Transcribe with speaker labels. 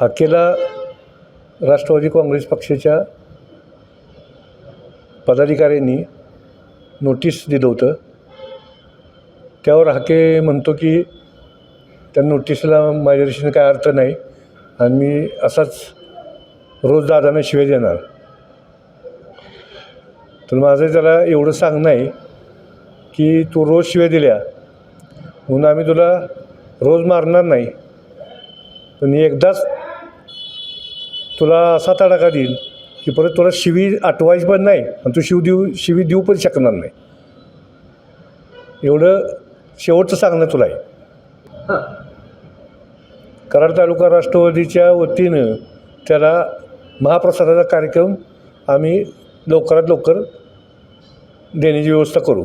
Speaker 1: हाकेला राष्ट्रवादी काँग्रेस पक्षाच्या पदाधिकाऱ्यांनी नोटीस दिलं होतं. त्यावर हाके म्हणतो की त्या नोटीसला माझ्या दिशेने काय अर्थ नाही आणि मी असाच रोज दादांना शिवाय देणार. तर माझं त्याला एवढं सांगणं आहे की तू रोज शिवाय दिल्या. म्हणून आम्ही तुला रोज मारणार नाही. पण एकदाच तुला असा तडाखा देईल की परत तुला शिवी आठवायची पण नाही आणि तू शिव देऊ शिवी देऊ पण शकणार नाही. एवढं शेवटचं सांगणं तुला आहे. कराड तालुका राष्ट्रवादीच्या वतीनं त्याला महाप्रसादाचा कार्यक्रम आम्ही लवकरात लवकर देण्याची व्यवस्था करू.